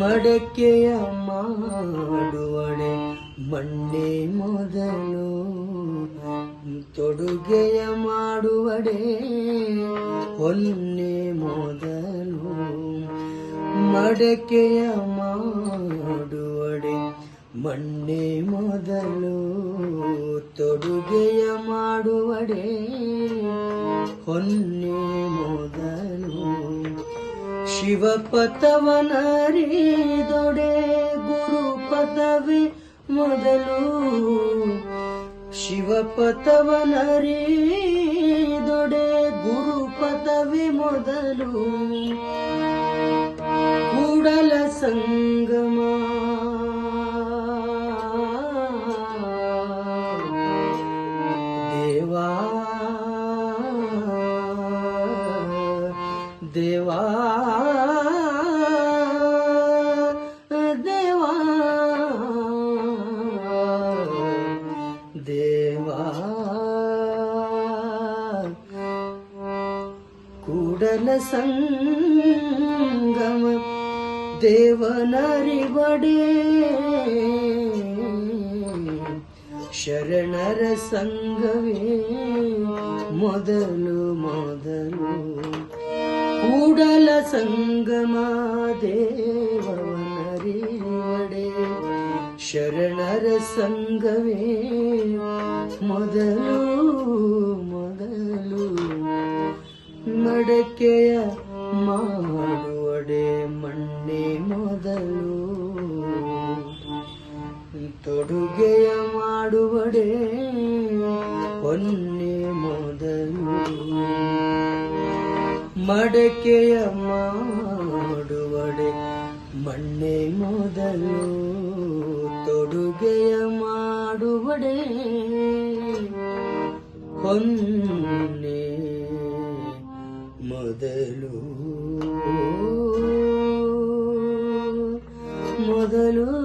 ಮಡಕೆಯ ಮಾಡುವಡೆ ಮಣ್ಣೆ ಮೊದಲು. ತೊಡುಗೆಯ ಮಾಡುವಡೆ ಹೊನ್ನೆ ಮೊದಲು ಮಡಕೆಯ ಮಾಡುವಡೆ, ಮಣ್ಣೆ ಮೊದಲು ತೊಡುಗೆಯ ಮಾಡುವಡೆ ಹೊನ್ನೆ ಮೊದಲು ಗುರು ಪದವಿ ಮೊದಲು ಶಿವಪಥವನರಿದೊಡೆ ಗುರು ಪದವಿ ಮೊದಲು. ಕೂಡಲ ಸಂಗಮ. ದೇವಾ ದೇವಾ. ಕೂಡಲ ಸಂಗಮ ದೇವನರಿವಡೆ. ಶರಣರ ಸಂಗವೇ ಮೊದಲು ಮೊದಲು. ಕೂಡಲ ಸಂಗಮ ದೇವನರಿವಡೆ. ಶರಣರ ಸಂಗವೇ ಮೊದಲು ಮೊದಲು. ಮಡಕೆಯ ಮಾಡುವಡೆ ಮಣ್ಣೆ ಮೊದಲು. ತೊಡುಗೆಯ ಮಾಡುವಡೆ ಹೊನ್ನೆ ಮೊದಲು. ಮಡಕೆಯ ಮಾಡುವಡೆ ಮಣ್ಣೆ ಮೊದಲು. ತೊಡುಗೆಯ ಮಾಡುವಡೆ ಹೊನ್ನೆ ಮೊದಲು. ಮೊದಲು